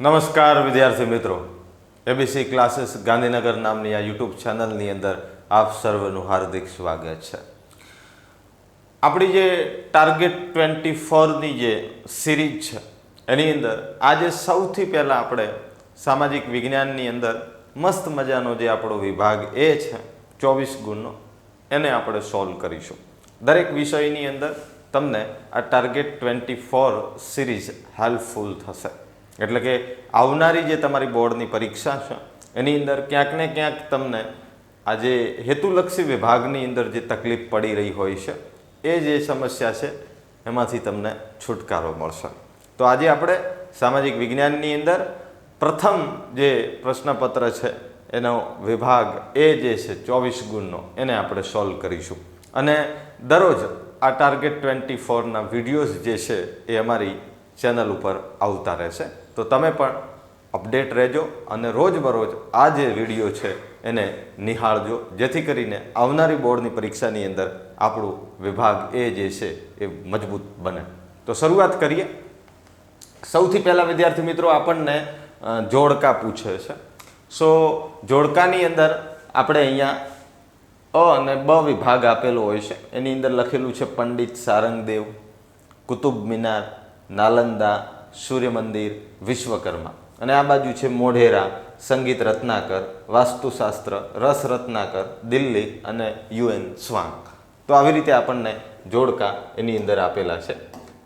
નમસ્કાર વિદ્યાર્થી મિત્રો. એબીસી ક્લાસીસ ગાંધીનગર નામની આ યુટ્યુબ ચેનલની અંદર આપ સર્વનું હાર્દિક સ્વાગત છે. આપણી જે ટાર્ગેટ ટ્વેન્ટી ફોરની જે સિરીઝ છે, એની અંદર આજે સૌથી પહેલાં આપણે સામાજિક વિજ્ઞાનની અંદર મસ્ત મજાનો જે આપણો વિભાગ એ છે, ચોવીસ ગુણનો, એને આપણે સોલ્વ કરીશું. દરેક વિષયની અંદર તમને આ target twenty four series helpful થશે. એટલે કે આવનારી જે તમારી બોર્ડની પરીક્ષા છે, એની અંદર ક્યાંક ને ક્યાંક તમને આ જે હેતુલક્ષી વિભાગની અંદર જે તકલીફ પડી રહી હોય છે, એ જે સમસ્યા છે, એમાંથી તમને છુટકારો મળશે. તો આજે આપણે સામાજિક વિજ્ઞાનની અંદર પ્રથમ જે પ્રશ્નપત્ર છે, એનો વિભાગ એ જે છે, ચોવીસ ગુણનો, એને આપણે સોલ્વ કરીશું. અને દરરોજ આ ટાર્ગેટ ટ્વેન્ટી ફોરના વિડીયોઝ જે છે, એ અમારી ચેનલ ઉપર આવતા રહેશે. તો તમે પણ અપડેટ રહેજો અને રોજબરોજ આ જે વીડિયો છે એને નિહાળજો. જેથી કરીને આવનારી બોર્ડની પરીક્ષાની અંદર આપણું વિભાગ એ જે છે એ મજબૂત બને. તો શરૂઆત કરીએ. સૌથી પહેલાં વિદ્યાર્થી મિત્રો આપણને જોડકા પૂછે છે. સો, જોડકાની અંદર આપણે અહીંયા અ અને બ વિભાગ આપેલો હોય છે. એની અંદર લખેલું છે પંડિત સારંગદેવ, કુતુબ મિનાર, નાલંદા સૂર્ય મંદિર વિશ્વકર્મા. અને આ બાજુ છે મોઢેરા, સંગીત રત્નાકર, વાસ્તુશાસ્ત્ર, રસ રત્નાકર, દિલ્હી અને યુએન સ્વાંગ તો આવી રીતે આપણને જોડકા એની અંદર આપેલા છે.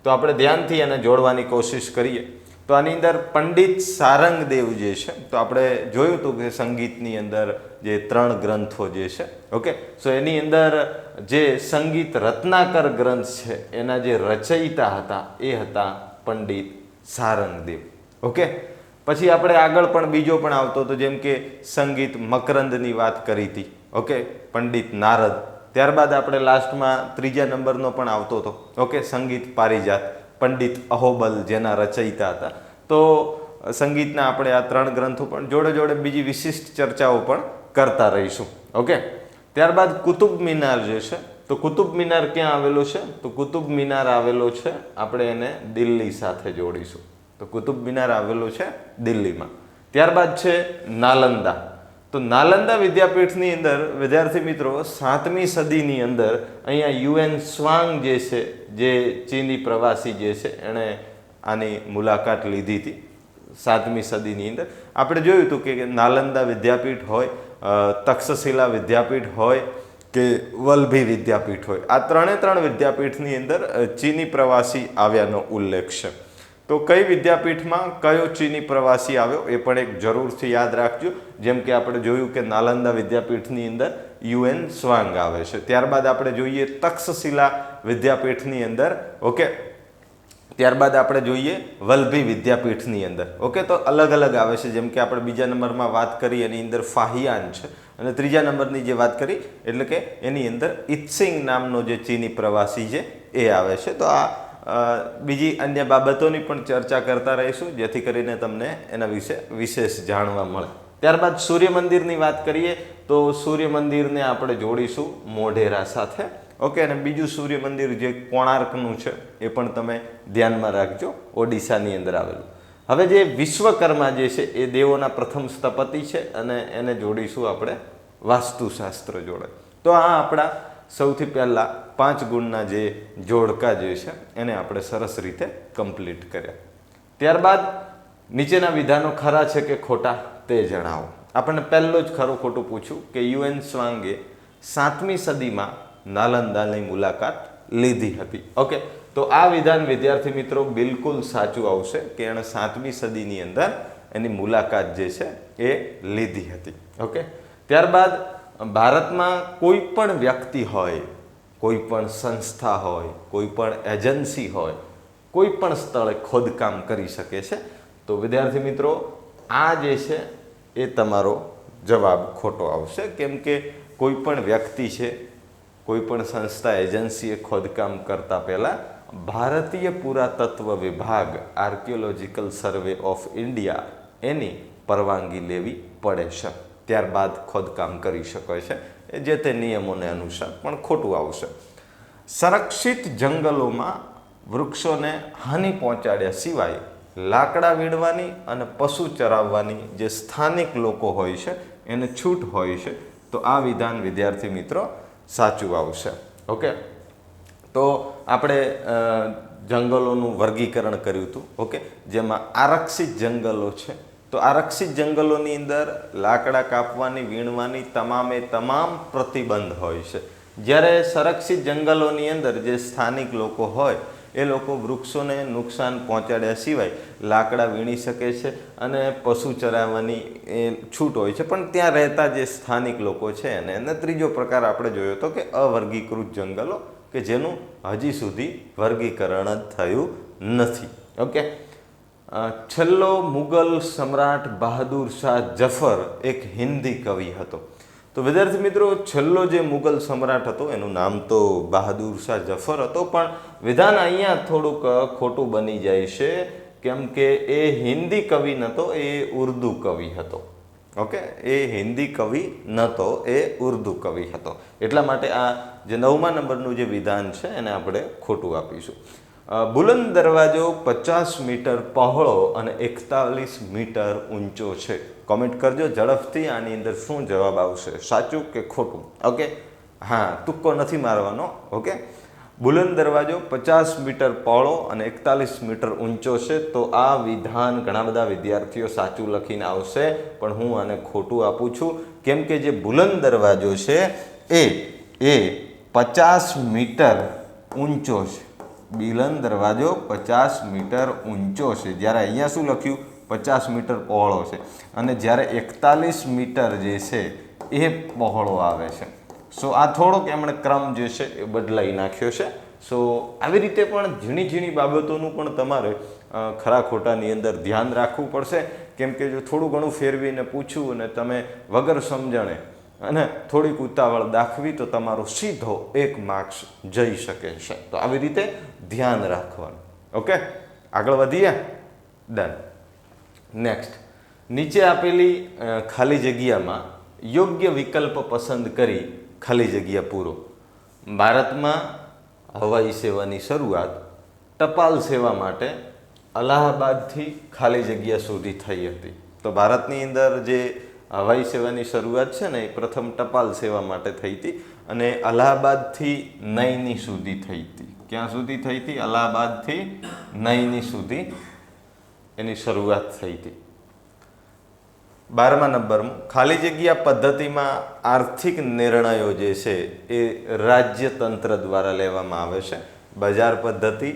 તો આપણે ધ્યાનથી એને જોડવાની કોશિશ કરીએ. તો આની અંદર પંડિત સારંગદેવ જે છે, તો આપણે જોયું હતું કે સંગીતની અંદર જે ત્રણ ગ્રંથો જે છે, ઓકે? સો એની અંદર જે સંગીત રત્નાકર ગ્રંથ છે, એના જે રચયિતા હતા, એ હતા પંડિત સારંગદેવ ઓકે? પછી આપણે આગળ પણ બીજો પણ આવતો હતો, જેમ કે સંગીત મકરંદની વાત કરી હતી. ઓકે? પંડિત નારદ. ત્યારબાદ આપણે લાસ્ટમાં ત્રીજા નંબરનો પણ આવતો હતો. ઓકે? સંગીત પારિજાત. પંડિત અહોબલ જેના રચયિતા હતા. તો સંગીતના આપણે આ ત્રણ ગ્રંથો પણ જોડે જોડે બીજી વિશિષ્ટ ચર્ચાઓ પણ કરતા રહીશું. ઓકે? ત્યારબાદ કુતુબ મિનાર જે છે તો કુતુબ મિનાર ક્યાં આવેલો છે? તો કુતુબ મિનાર આવેલો છે, આપણે એને દિલ્હી સાથે જોડીશું. તો કુતુબ મિનાર આવેલો છે દિલ્હીમાં. ત્યારબાદ છે નાલંદા. તો નાલંદા વિદ્યાપીઠની અંદર, વિદ્યાર્થી મિત્રો, સાતમી સદીની અંદર અહીંયા યુએન સ્વાંગ જે છે, જે ચીની પ્રવાસી જે છે, એણે આની મુલાકાત લીધી હતી સાતમી સદીની અંદર. આપણે જોયું હતું કે નાલંદા વિદ્યાપીઠ હોય તક્ષશિલા વિદ્યાપીઠ હોય કે વલ્લભી વિદ્યાપીઠ હોય. આ ત્રણે ત્રણ વિદ્યાપીઠની અંદર ચીની પ્રવાસી આવ્યાનો ઉલ્લેખ છે. તો કઈ વિદ્યાપીઠમાં કયો ચીની પ્રવાસી આવ્યો એ પણ એક જરૂરથી યાદ રાખજો. જેમ કે આપણે જોયું કે નાલંદા વિદ્યાપીઠની અંદર યુએન સ્વાંગ આવે છે. ત્યારબાદ આપણે જોઈએ તક્ષશિલા વિદ્યાપીઠની અંદર, ઓકે? ત્યારબાદ આપણે જોઈએ વલ્લભી વિદ્યાપીઠની અંદર, ઓકે? તો અલગ અલગ આવે છે. જેમ કે આપણે બીજા નંબરમાં વાત કરી, એની અંદર ફાહિયાન છે. અને ત્રીજા નંબરની જે વાત કરી, એટલે કે એની અંદર ઇત્સિંગ નામનો જે ચીની પ્રવાસી છે, એ આવે છે. તો આ બીજી અન્ય બાબતોની પણ ચર્ચા કરતા રહીશું, જેથી કરીને તમને એના વિશે વિશેષ જાણવા મળે. ત્યારબાદ સૂર્ય મંદિરની વાત કરીએ, તો સૂર્ય મંદિરને આપણે જોડીશું મોઢેરા સાથે. ઓકે, અને બીજું સૂર્ય મંદિર જે કોણાર્કનું છે, એ પણ તમે ધ્યાનમાં રાખજો, ઓડિશાની અંદર આવેલું. હવે જે વિશ્વકર્મા જે છે, એ દેવોના પ્રથમ સ્થપતિ છે અને એને જોડીશું આપણે વાસ્તુશાસ્ત્ર જોડે. તો આ આપણા સૌથી પહેલાં પાંચ ગુણના જે જોડકા જે છે, એને આપણે સરસ રીતે કમ્પ્લીટ કર્યા. ત્યારબાદ નીચેના વિધાનો ખરા છે કે ખોટા, તે જણાવો. આપણને પહેલો જ ખરું ખોટું પૂછ્યું કે યુએન સ્વાંગે સાતમી સદીમાં નાલંદાની મુલાકાત લીધી હતી. ઓકે? તો આ વિધાન વિદ્યાર્થી મિત્રો બિલકુલ સાચું આવશે કે એણે સાતમી સદીની અંદર એની મુલાકાત જે છે એ લીધી હતી. ઓકે? ત્યારબાદ ભારતમાં કોઈ પણ વ્યક્તિ હોય, કોઈ પણ સંસ્થા હોય, કોઈ પણ એજન્સી હોય, કોઈ પણ સ્થળે ખોદકામ કરી શકે છે, તો વિદ્યાર્થી મિત્રો આ જે છે એ તમારો જવાબ ખોટો આવશે. કેમ કે કોઈ પણ વ્યક્તિ છે, કોઈ પણ સંસ્થા, એજન્સીએ ખોદકામ કરતા પહેલાં ભારતીય પુરાતત્વ વિભાગ આર્કિયોલોજીકલ સર્વે ઓફ ઇન્ડિયા એની પરવાનગી લેવી પડે છે. ત્યારબાદ ખોદકામ કરી શકે છે એ જે તે નિયમોને અનુસાર પણ ખોટું આવશે. સંરક્ષિત જંગલોમાં વૃક્ષોને હાનિ પહોંચાડ્યા સિવાય લાકડા વીણવાની અને પશુ ચરાવવાની જે સ્થાનિક લોકો હોય છે, એને છૂટ હોય છે, તો આ વિધાન વિદ્યાર્થી મિત્રો સાચું આવશે. ઓકે? તો આપણે જંગલોનું વર્ગીકરણ કર્યું હતું, ઓકે? જેમાં આરક્ષિત જંગલો છે. તો આરક્ષિત જંગલોની અંદર લાકડા કાપવાની, વીણવાની તમામે તમામ પ્રતિબંધ હોય છે. જ્યારે સંરક્ષિત જંગલોની અંદર જે સ્થાનિક લોકો હોય એ લોકો વૃક્ષોને નુકસાન પહોંચાડ્યા સિવાય લાકડા વીણી શકે છે અને પશુ ચરાવવાની એ છૂટ હોય છે. પણ ત્યાં રહેતા જે સ્થાનિક લોકો છે એને અને ત્રીજો પ્રકાર આપણે જોયો હતો કે અવર્ગીકૃત જંગલો કે જેનું હજી સુધી વર્ગીકરણ જ થયું નથી. ઓકે? છેલ્લો મુગલ સમ્રાટ બહાદુર શાહ જફર એક હિન્દી કવિ હતો. તો વિદ્યાર્થી મિત્રો, છેલ્લો જે મુગલ સમ્રાટ હતો, એનું નામ તો બહાદુર શાહ જફર હતો, પણ વિધાન અહીંયા થોડુંક ખોટું બની જાય છે, કેમ કે એ હિન્દી કવિ નહોતો એ ઉર્દુ કવિ હતો. ઓકે? એ હિન્દી કવિ નહોતો એ ઉર્દુ કવિ હતો. એટલા માટે આ જે નવમા નંબરનું જે વિધાન છે, એને આપણે ખોટું આપીશું. બુલંદ દરવાજો પચાસ મીટર પહોળો અને એકતાલીસ મીટર ઊંચો છે. કોમેન્ટ કરજો, ઝડપથી આની અંદર શું જવાબ આવશે? સાચું કે ખોટું? ઓકે? હા, તુક્કો નથી મારવાનો, ઓકે? બુલંદ દરવાજો પચાસ મીટર પહોળો અને એકતાલીસ મીટર ઊંચો છે, તો આ વિધાન ઘણા બધા વિદ્યાર્થીઓ સાચું લખીને આવશે, પણ હું આને ખોટું આપું છું. કેમ કે જે બુલંદ દરવાજો છે, એ એ પચાસ મીટર ઊંચો છે. બિલંદ દરવાજો પચાસ મીટર ઊંચો છે. જ્યારે અહીંયા શું લખ્યું? પચાસ મીટર પહોળો છે. અને જ્યારે એકતાલીસ મીટર જે છે, એ પહોળો આવે છે. સો આ થોડોક એમણે ક્રમ જે છે એ બદલાઈ નાખ્યો છે. સો આવી રીતે પણ ઝીણી ઝીણી બાબતોનું પણ તમારે ખરા ખોટાની અંદર ધ્યાન રાખવું પડશે. કેમ કે જો થોડું ઘણું ફેરવીને પૂછવું અને તમે વગર સમજણે અને થોડીક ઉતાવળ દાખવી, તો તમારો સીધો એક માર્ક્સ જઈ શકે છે. તો આવી રીતે ધ્યાન રાખવાનું. ઓકે? આગળ વધીએ? ડન નેક્સ્ટ નીચે આપેલી ખાલી જગ્યામાં યોગ્ય વિકલ્પ પસંદ કરી ખાલી જગ્યા પૂરો. ભારતમાં હવાઈ સેવાની શરૂઆત ટપાલ સેવા માટે અલ્હાબાદથી ખાલી જગ્યા સુધી થઈ હતી. તો ભારતની અંદર જે હવાઈ સેવાની શરૂઆત છે ને એ પ્રથમ ટપાલ સેવા માટે થઈ હતી અને અલ્હાબાદથી નૈની સુધી થઈ હતી. ક્યાં સુધી થઈ હતી? અલ્હાબાદથી નૈની સુધી એની શરૂઆત થઈ હતી. બારમા નંબરમાં ખાલી જગ્યા પદ્ધતિમાં આર્થિક નિર્ણયો જે છે એ રાજ્યતંત્ર દ્વારા લેવામાં આવે છે. બજાર પદ્ધતિ,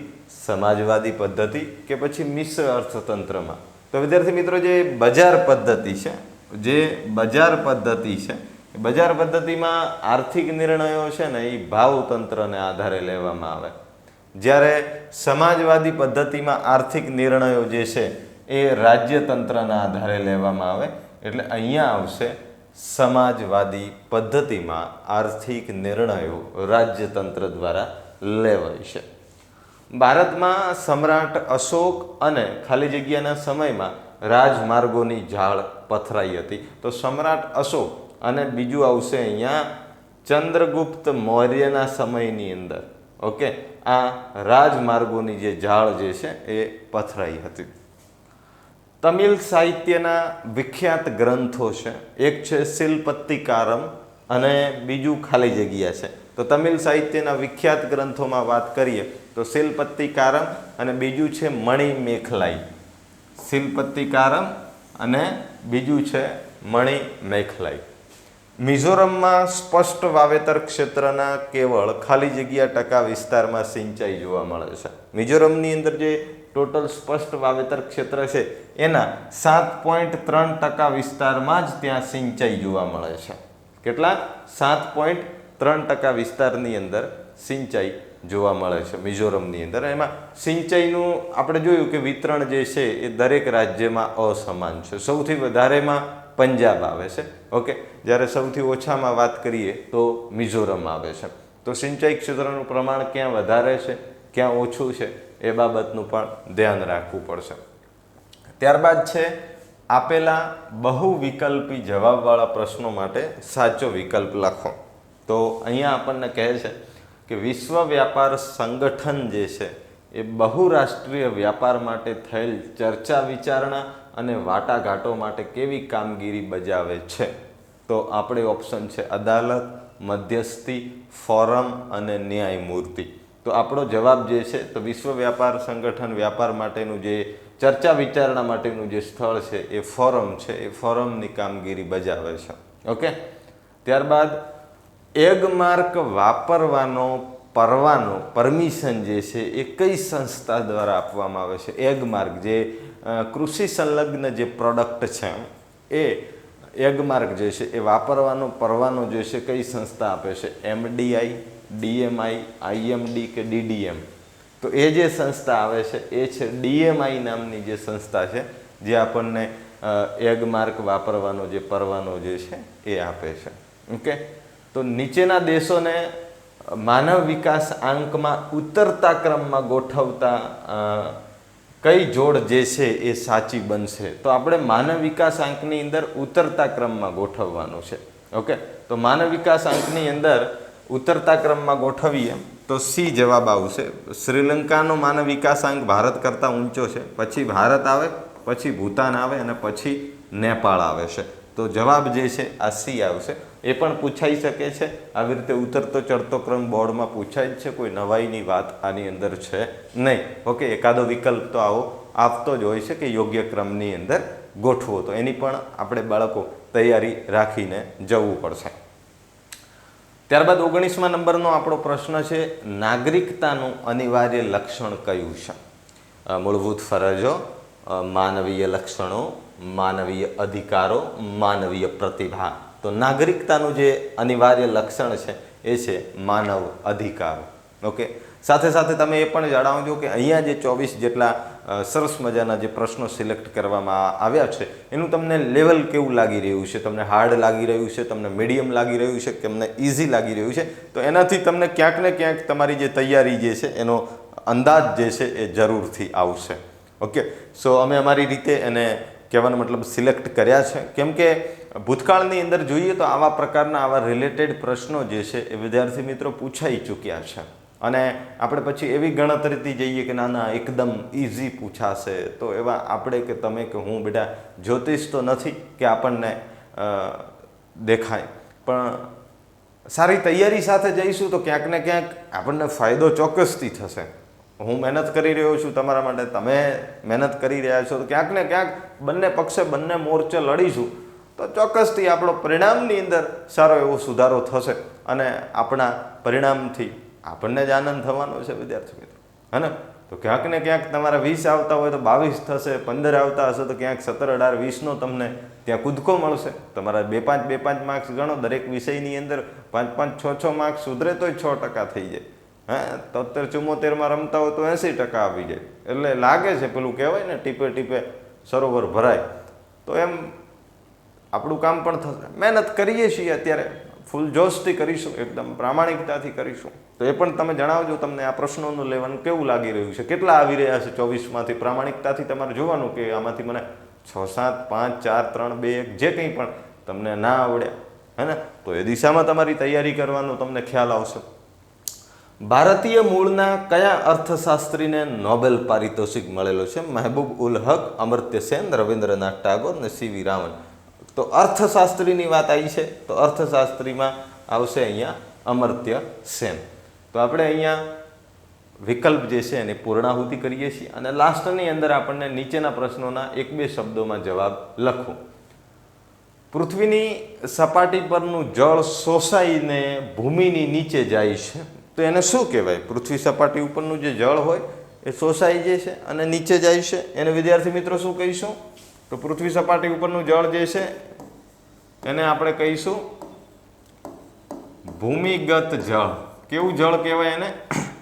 સમાજવાદી પદ્ધતિ કે પછી મિશ્ર અર્થતંત્રમાં. તો વિદ્યાર્થી મિત્રો, જે બજાર પદ્ધતિ છે, જે બજાર પદ્ધતિ છે બજાર પદ્ધતિમાં આર્થિક નિર્ણયો છે ને એ ભાવતંત્રને આધારે લેવામાં આવે. જ્યારે સમાજવાદી પદ્ધતિમાં આર્થિક નિર્ણયો જે છે એ રાજ્યતંત્રના આધારે લેવામાં આવે એટલે અહીંયા આવશે સમાજવાદી પદ્ધતિમાં આર્થિક નિર્ણયો રાજ્યતંત્ર દ્વારા લેવાય છે. ભારતમાં સમ્રાટ અશોક અને ખાલી જગ્યાના સમયમાં રાજમાર્ગોની ઝાડ પથરાઈ હતી. તો સમ્રાટ અશોક અને બીજું આવશે અહીંયા ચંદ્રગુપ્ત મૌર્યના સમયની અંદર. ઓકે? આ રાજમાર્ગોની જે ઝાડ જે છે એ પથરાઈ હતી. તમિલ સાહિત્યના વિખ્યાત ગ્રંથો છે. એક છે શિલ્પત્તિકારમ અને બીજું ખાલી જગ્યા છે. તો તમિલ સાહિત્યના વિખ્યાત ગ્રંથોમાં વાત કરીએ તો શિલ્પત્તિકારમ અને બીજું છે મણિ મેખલાઈ. શિલ્પત્તિકારમ અને બીજું છે મણિ મેખલાઈ. મિઝોરમમાં સ્પષ્ટ વાવેતર ક્ષેત્રના કેવળ ખાલી જગ્યા ટકા વિસ્તારમાં સિંચાઈ જોવા મળે છે. મિઝોરમની અંદર જે ટોટલ સ્પષ્ટ વાવેતર ક્ષેત્ર છે. એના સાત પોઈન્ટ ત્રણ ટકા વિસ્તારમાં જ ત્યાં સિંચાઈ જોવા મળે છે. કેટલા? સાત પોઈન્ટ ત્રણ ટકા વિસ્તારની અંદર સિંચાઈ જોવા મળે છે, મિઝોરમની અંદર. એમાં સિંચાઈનું આપણે જોયું કે વિતરણ જે છે એ દરેક રાજ્યમાં અસમાન છે. સૌથી વધારેમાં પંજાબ આવે છે. ઓકે? જ્યારે સૌથી ઓછામાં વાત કરીએ તો મિઝોરમ આવે છે. તો સિંચાઈ ક્ષેત્રનું પ્રમાણ ક્યાં વધારે છે? ક્યાં ઓછું છે એ બાબતનું પણ ધ્યાન રાખવું પડશે. ત્યારબાદ છે આપેલા બહુ વિકલ્પી જવાબવાળા પ્રશ્નો માટે સાચો વિકલ્પ લખો. તો અહીંયા આપણને કહે છે કે વિશ્વ વ્યાપાર સંગઠન જે છે એ બહુરાષ્ટ્રીય વ્યાપાર માટે થયેલ ચર્ચા વિચારણા અને વાટાઘાટો માટે કેવી કામગીરી બજાવે છે? તો આપણે ઓપ્શન છે અદાલત, મધ્યસ્થી, ફોરમ અને ન્યાયમૂર્તિ. તો આપણો જવાબ જે છે, તો વિશ્વ વ્યાપાર સંગઠન વ્યાપાર માટેનું જે ચર્ચા વિચારણા માટેનું જે સ્થળ છે, એ ફોરમ છે, એ ફોરમની કામગીરી બજાવે છે. ઓકે? ત્યારબાદ એગમાર્ક વાપરવાનો, પરવાનો પરમિશન જે છે, એ કઈ સંસ્થા દ્વારા આપવામાં આવે છે? એગમાર્ક જે કૃષિ સંલગ્ન જે પ્રોડક્ટ છે, એ એગમાર્ક જે છે, એ વાપરવાનો, પરવાનો જે છે, કઈ સંસ્થા આપે છે? એમડીઆઈ ડીએમઆઈ આઈએમડી કે ડીડીએમ તો એ જે સંસ્થા આવે છે એ છે ડીએમઆઈ નામની જે સંસ્થા છે જે આપણને અ, એગ માર્ક વાપરવાનો જે પરવાનો જે છે એ આપે છે. ઓકે? તો નીચેના દેશોને માનવ વિકાસ આંકમાં ઉતરતા ક્રમમાં ગોઠવતા કઈ જોડ જે છે એ સાચી બનશે? તો આપણે માનવ વિકાસ આંકની અંદર ઉતરતા ક્રમમાં ગોઠવવાનું છે. ઓકે? તો માનવ વિકાસ આંકની અંદર ઉતરતા ક્રમમાં ગોઠવીએ, તો સી જવાબ આવશે. શ્રીલંકાનો માનવ વિકાસાંક ભારત કરતાં ઊંચો છે. પછી ભારત આવે, પછી ભૂતાન આવે અને પછી નેપાળ આવે છે. તો જવાબ જે છે, આ સી આવશે. એ પણ પૂછાઈ શકે છે. આવી રીતે ઉતરતો ચડતો ક્રમ બોર્ડમાં પૂછાય જ છે. કોઈ નવાઈની વાત આની અંદર છે નહીં. ઓકે, એકાદો વિકલ્પ તો આવો. આપતો જ હોય છે કે યોગ્ય ક્રમની અંદર ગોઠવો. તો એની પણ આપણે બાળકો તૈયારી રાખીને જવું પડશે. ત્યારબાદ ઓગણીસમા નંબરનો આપણો પ્રશ્ન છે, નાગરિકતાનું અનિવાર્ય લક્ષણ કયું છે? મૂળભૂત ફરજો માનવીય લક્ષણો, માનવીય અધિકારો, માનવીય પ્રતિભા. તો નાગરિકતાનું જે અનિવાર્ય લક્ષણ છે, એ છે માનવ અધિકારો. ઓકે સાથે સાથે તમે એ પણ જણાવજો કે અહીંયા જે ચોવીસ જેટલા સરસ મજાના જે પ્રશ્નો સિલેક્ટ કરવામાં આવ્યા છે, એનું તમને લેવલ કેવું લાગી રહ્યું છે? તમને હાર્ડ લાગી રહ્યું છે? તમને મીડિયમ લાગી રહ્યું છે? તમને ઇઝી લાગી રહ્યું છે? તો એનાથી તમને ક્યાંક ને ક્યાંક તમારી જે તૈયારી જે છે, એનો અંદાજ જે છે, એ જરૂરથી આવશે. ઓકે સો અમે અમારી રીતે એને કહેવાનો મતલબ સિલેક્ટ કર્યા છે. કેમ કે ભૂતકાળની અંદર જોઈએ તો આવા પ્રકારના આવા રિલેટેડ પ્રશ્નો જે છે, એ વિદ્યાર્થી મિત્રો પૂછાઈ ચૂક્યા છે. અને આપણે પછી એવી ગણતરીથી જઈએ કે ના ના એકદમ ઇઝી પૂછાશે. તો એવા આપણે કે તમે કે હું બેટા જ્યોતિષ તો નથી કે આપણને દેખાય. પણ સારી તૈયારી સાથે જઈશું તો ક્યાંક ને ક્યાંક આપણને ફાયદો ચોક્કસથી થશે. હું મહેનત કરી રહ્યો છું તમારા માટે, તમે મહેનત કરી રહ્યા છો, તો ક્યાંક ને ક્યાંક બંને પક્ષે બંને મોરચે લડીશું. તો ચોક્કસથી આપણો પરિણામની અંદર સારો એવો સુધારો થશે અને આપણા પરિણામથી આપણને જ આનંદ થવાનો છે, વિદ્યાર્થી મિત્રો. હે ને? તો ક્યાંક ને ક્યાંક તમારા વીસ આવતા હોય તો બાવીસ થશે, પંદર આવતા હશે, તો ક્યાંક સત્તર, અઢાર વીસનો તમને ત્યાં કૂદકો મળશે. તમારા બે પાંચ બે પાંચ માર્ક્સ ગણો, દરેક વિષયની અંદર પાંચ પાંચ, છ છ માર્ક્સ સુધરે તોય છ ટકા થઈ જાય. હે? તોતેર, ચુમ્મોતેરમાં રમતા હોય તો એંસી ટકા આવી જાય. એટલે લાગે છે, પેલું કહેવાય ને, ટીપે ટીપે સરોવર ભરાય. તો એમ આપણું કામ પણ થશે. મહેનત કરીએ છીએ અત્યારે. ફૂલ જોશથી કરીશું, એકદમ પ્રામાણિકતાથી કરીશું. તો એ પણ તમે જણાવજો તમને આ પ્રશ્નોનું લેવાનું કેવું લાગી રહ્યું છે, કેટલા આવી રહ્યા છે ચોવીસમાંથી? પ્રામાણિકતાથી તમારે જોવાનું કે આમાંથી મને છ, સાત, પાંચ, ચાર, ત્રણ, બે, એક, જે કંઈ પણ તમને ના આવડ્યા હે ને? તો એ દિશામાં તમારી તૈયારી કરવાનો તમને ખ્યાલ આવશે. ભારતીય મૂળના કયા અર્થશાસ્ત્રીને નોબેલ પારિતોષિક મળેલો છે? મહેબૂબ ઉલ હક, અમર્ત્ય સેન, રવિન્દ્રનાથ ટાગોર અને સીવી રામન તો અર્થશાસ્ત્રીની વાત આવી છે, તો અર્થશાસ્ત્રીમાં આવશે અહીંયા અમર્ત્ય સેન. તો આપણે અહીંયા વિકલ્પ જે છે એની પૂર્ણાહુતિ કરીએ છીએ અને લાસ્ટની અંદર આપણને નીચેના પ્રશ્નોના એક બે શબ્દોમાં જવાબ લખો. પૃથ્વીની સપાટી પરનું જળ શોષાઈને ભૂમિની નીચે જાય છે. તો એને શું કહેવાય? પૃથ્વી સપાટી ઉપરનું જે જળ હોય, એ શોષાઈ જાય છે અને નીચે જાય છે. એને વિદ્યાર્થી મિત્રો શું કહીશું? તો પૃથ્વી સપાટી ઉપરનું જળ જે છે, એને આપણે કહીશું ભૂમિગત જળ. કેવું જળ કહેવાય એને?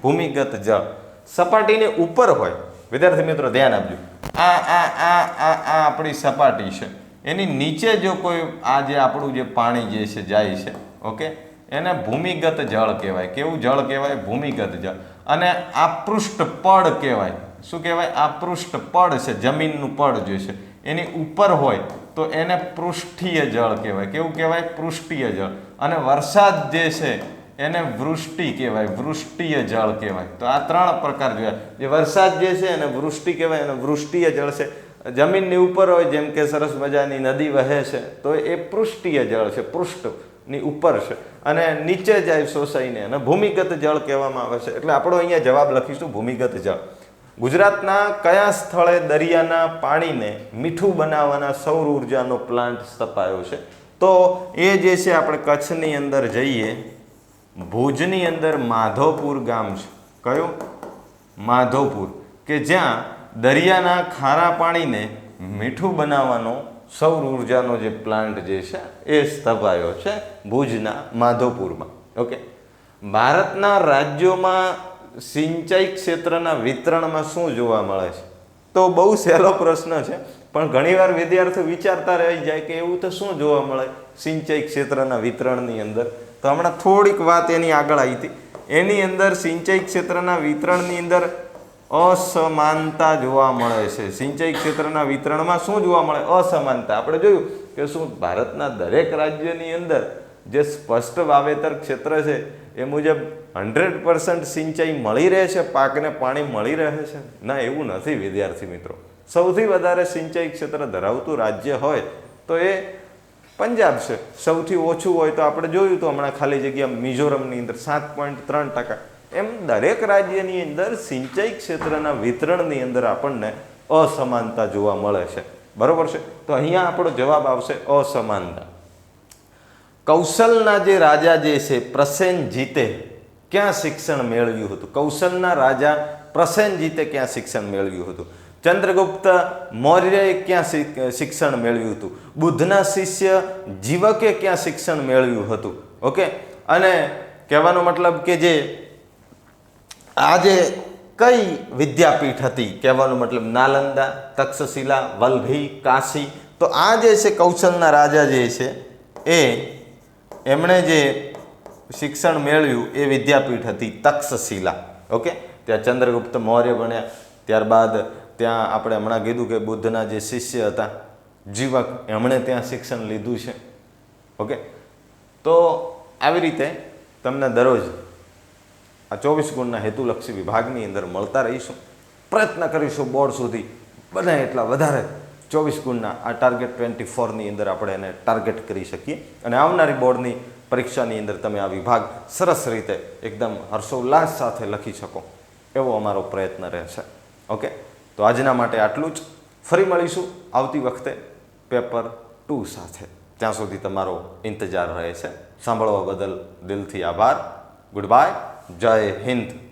ભૂમિગત જળ. સપાટીને ઉપર હોય. વિદ્યાર્થી મિત્રો, ધ્યાન આપજો. આ આ આ આ આ આપણી સપાટી છે. એની નીચે જો કોઈ આ જે આપણું જે પાણી જે છે, જાય છે, ઓકે? એને ભૂમિગત જળ કહેવાય. કેવું જળ કહેવાય? ભૂમિગત જળ. અને આ પૃષ્ઠ પડ કહેવાય. શું કહેવાય? આ પૃષ્ઠ પડ છે, જમીનનું પડ જે છે, એની ઉપર હોય તો એને પૃષ્ઠીય જળ કહેવાય. કેવું કહેવાય? પૃષ્ઠીય જળ. અને વરસાદ જે છે, એને વૃષ્ટિ કહેવાય, વૃષ્ટિય જળ કહેવાય. તો આ ત્રણ પ્રકાર જોયા. જે વરસાદ જે છે, એને વૃષ્ટિ કહેવાય અને વૃષ્ટિય જળ છે. જમીનની ઉપર હોય, જેમ કે સરસ મજાની નદી વહે છે, તો એ પૃષ્ઠીય જળ છે, પૃષ્ઠની ઉપર છે. અને નીચે જાય શોષાઈને. અને ભૂમિગત જળ કહેવામાં આવે છે. એટલે આપણો અહીંયા જવાબ લખીશું ભૂમિગત જળ. ગુજરાતના કયા સ્થળે દરિયાના પાણીને મીઠું બનાવવાના સૌર ઉર્જાનો પ્લાન્ટ સ્થપાયો છે? તો એ જે છે, આપણે કચ્છની અંદર જઈએ. ભુજની અંદર માધવપુર ગામ છે. કયું? માધવપુર કે જ્યાં દરિયાના ખારા પાણીને મીઠું બનાવવાનો સૌર ઉર્જાનો જે પ્લાન્ટ જે છે, એ સ્થપાયો છે ભુજના માધવપુરમાં ઓકે? ભારતના રાજ્યોમાં સિંચાઈ ક્ષેત્રના વિતરણમાં શું જોવા મળે છે? તો બહુ સહેલો પ્રશ્ન છે, પણ ઘણીવાર વિદ્યાર્થીઓ વિચારતા રહી જાય કે એવું તો શું જોવા મળે સિંચાઈ ક્ષેત્રના વિતરણની અંદર? તો હમણાં થોડીક વાત એની આગળ આવી હતી. એની અંદર સિંચાઈ ક્ષેત્રના વિતરણની અંદર અસમાનતા જોવા મળે છે. સિંચાઈ ક્ષેત્રના વિતરણમાં શું જોવા મળે? અસમાનતા. આપણે જોયું કે શું ભારતના દરેક રાજ્યની અંદર જે સ્પષ્ટ વાવેતર ક્ષેત્ર છે એ મુજબ હંડ્રેડ પર્સન્ટ સિંચાઈ મળી રહે છે, પાકને પાણી મળી રહે છે. ના, એવું નથી વિદ્યાર્થી મિત્રો. સૌથી વધારે સિંચાઈ ક્ષેત્ર ધરાવતું રાજ્ય હોય તો એ પંજાબ છે. સૌથી ઓછું હોય તો આપણે જોયું તો હમણાં ખાલી જગ્યા મિઝોરમની અંદર સાત પોઈન્ટ ત્રણ ટકા. એમ દરેક રાજ્યની અંદર સિંચાઈ ક્ષેત્રના વિતરણની અંદર આપણને અસમાનતા જોવા મળે છે. બરોબર છે? તો અહીંયા આપણો જવાબ આવશે અસમાનતા. કૌશલના જે રાજા જે છે પ્રસેનજીતે ક્યાં શિક્ષણ મેળવ્યું હતું? કૌશલના રાજા પ્રસેનજીતે ક્યાં શિક્ષણ મેળવ્યું હતું? ચંદ્રગુપ્ત મૌર્યએ ક્યાં શિક્ષણ મેળવ્યું હતું? બુદ્ધના શિષ્ય જીવકે ક્યાં શિક્ષણ મેળવ્યું હતું? ઓકે? અને કહેવાનો મતલબ કે જે આ જે કઈ વિદ્યાપીઠ હતી? કહેવાનો મતલબ નાલંદા, તક્ષશિલા વલ્લભી કાશી. તો આ જે છે, કૌશલના રાજા જે છે, એ એમણે જે શિક્ષણ મેળવ્યું એ વિદ્યાપીઠ હતી તક્ષશિલા. ઓકે? ત્યાં ચંદ્રગુપ્ત મૌર્ય બન્યા. ત્યારબાદ ત્યાં આપણે હમણાં કીધું કે બુદ્ધના જે શિષ્ય હતા, જીવક, એમણે ત્યાં શિક્ષણ લીધું છે. ઓકે? તો આવી રીતે તમને દરરોજ આ ચોવીસ ગુણના હેતુલક્ષી વિભાગની અંદર મળતા રહીશું. પ્રયત્ન કરીશું બોર્ડ સુધી. બને એટલા વધારે ચોવીસ ગુણના આ ટાર્ગેટ ટ્વેન્ટી ફોરની અંદર આપણે એને ટાર્ગેટ કરી શકીએ. અને આવનારી બોર્ડની પરીક્ષાની અંદર તમે આ વિભાગ સરસ રીતે એકદમ હર્ષોલ્લાસ સાથે લખી શકો એવો અમારો પ્રયત્ન રહેશે. ઓકે તો આજના માટે આટલું જ. ફરી મળીશું આવતી વખતે પેપર ટુ સાથે. ત્યાં સુધી તમારો ઇંતજાર રહે છે. સાંભળવા બદલ દિલથી આભાર. ગુડ બાય જય હિન્દ.